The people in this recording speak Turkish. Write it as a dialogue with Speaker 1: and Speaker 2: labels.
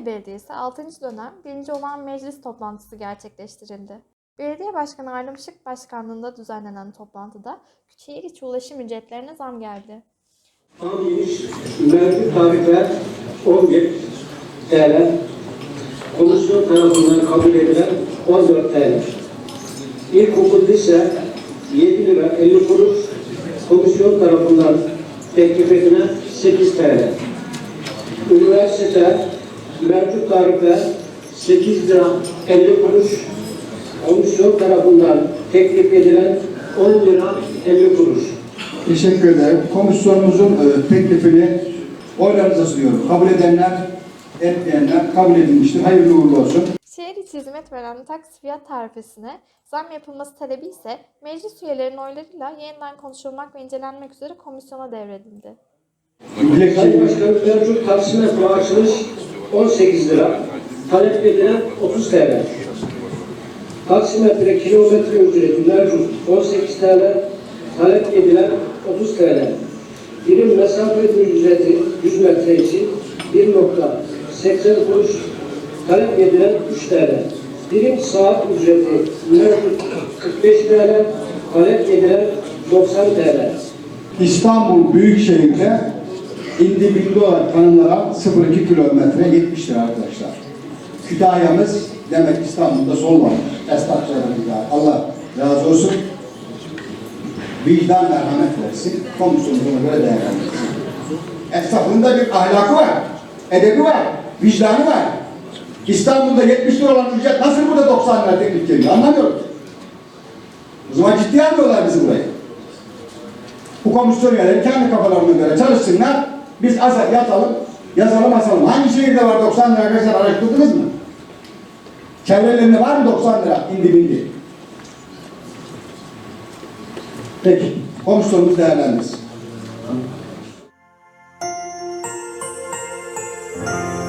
Speaker 1: Kütahya Belediyesi 6. dönem 1. olan meclis toplantısı gerçekleştirildi. Belediye Başkanı Arlı Işık Başkanlığında düzenlenen toplantıda şehir içi ulaşım ücretlerine zam geldi.
Speaker 2: Tam giriş mevcut tarifler 11 TL. Komisyon tarafından kabul edilen 14 TL. İlkokul lise 7 lira 50 kuruş. Komisyon tarafından teklif edilen 8 TL. Üniversite mevcut tarifler 8 lira 50 kuruş. Komisyon tarafından teklif edilen 10 lira 50 kuruş.
Speaker 3: Teşekkür ederim. Komisyonumuzun e, teklifini oylarınıza sunuyorum. Kabul edenler, etmeyenler kabul edilmiştir. Hayırlı uğurlu olsun.
Speaker 1: Şehir içi hizmet veren taksi fiyat tarifesine zam yapılması talebi ise meclis üyelerinin oylarıyla yeniden konuşulmak ve incelenmek üzere komisyona devredildi.
Speaker 2: Sayın
Speaker 3: Dilekçe
Speaker 2: Başkanım mevcut taksimetre açılış 18 lira. Talep edilen 30 TL. Taksimetre kilometre ücreti mevcut 18 TL. Talep edilen 30 TL. Birim mesafe ücreti 100 metre için 1.80 kuruş. Talep edilen 3 TL. Birim saat ücreti mevcut 45 TL. Talep edilen 90 TL.
Speaker 3: İstanbul Büyükşehir'de individu olarak tanımlanan 0,2 kilometre 70 lira arkadaşlar. Kütahya'mız demek İstanbul'da solmamış. Esnaflarımıza Allah razı olsun. Vicdan merhamet versin. Komisyonumuz ona göre değerlendirsin. Esnafın bir ahlakı var. Edebi var. Vicdanı var. İstanbul'da 70 lira olan ücret nasıl burada 90 lira teklif geliyor? Anlamıyorum. O zaman ciddiye almıyorlar bizi burayı. Bu komisyon üyeleri kendi kafalarına göre çalışsınlar. Biz asa yatalım, yazalım asalım. Hangi şehirde var 90 lira arkadaşlar araştırdınız mı? Çevrelerinde var mı 90 lira indi bindi? Peki, komisyonumuz değerlendirsin. Thank you.